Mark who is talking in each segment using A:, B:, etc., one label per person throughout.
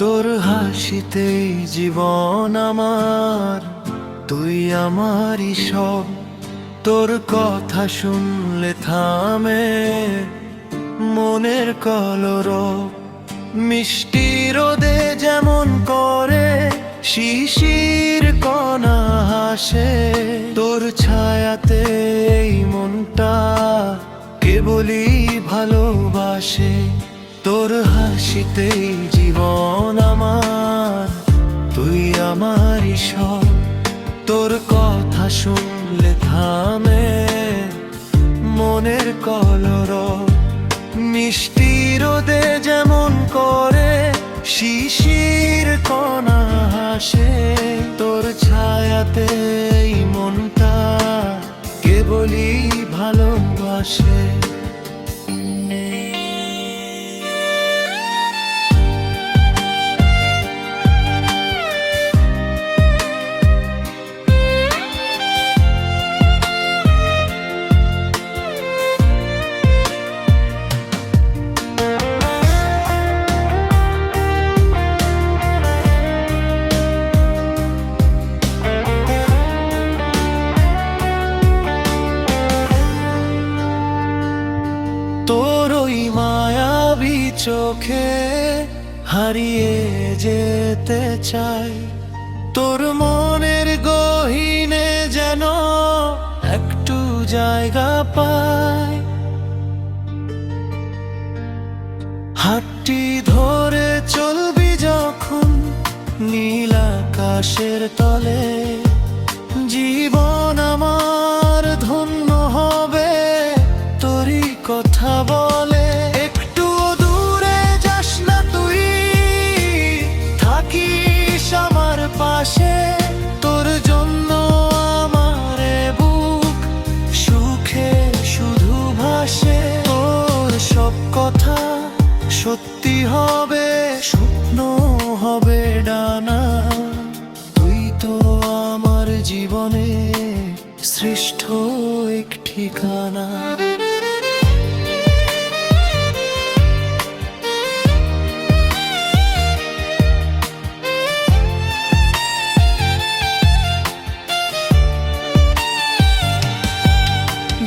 A: তোর হাসিতেই জীবন আমার, তুই আমারই সব তোর কথা শুনলে থামে মনের কলর মিষ্টি রোদে যেমন করে শিশির কণা হাসে, তোর ছায়াতে এই মনটা কেবলই ভালোবাসে। তোর হাসিতেই জীবন আমার, তুই আমার সব। তোর কথা শুনলে থামে মনের কলর। মিষ্টি রোদে যেমন করে শিশির কণা হাসে, তোর ছায়াতে মনটা কেবলই ভালোবাসে। চোখে হারিয়ে যেতে চাই। তোর মনের গহিনে যেন একটু জায়গা পাই। হাতটি ধরে চলবি যখন নীল আকাশের তলে। সত্যি হবে স্বপ্ন হবে ডানা। তুই তো আমার জীবনে সৃষ্ট এক ঠিকানা।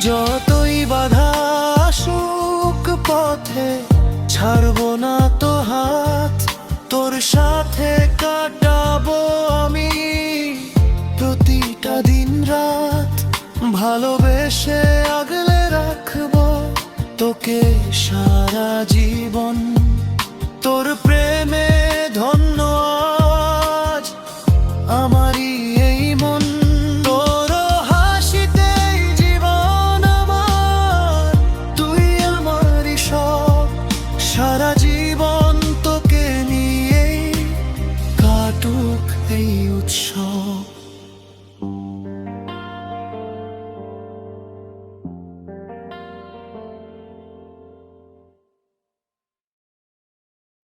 A: যতই বাধা আসুক পথে ছাড়বো না তো হাত, তোর সাথে কাটাবো আমি। প্রতিটা দিন রাত ভালোবেসে আগলে রাখব তোকে সারা জীবন। তোর প্রেমে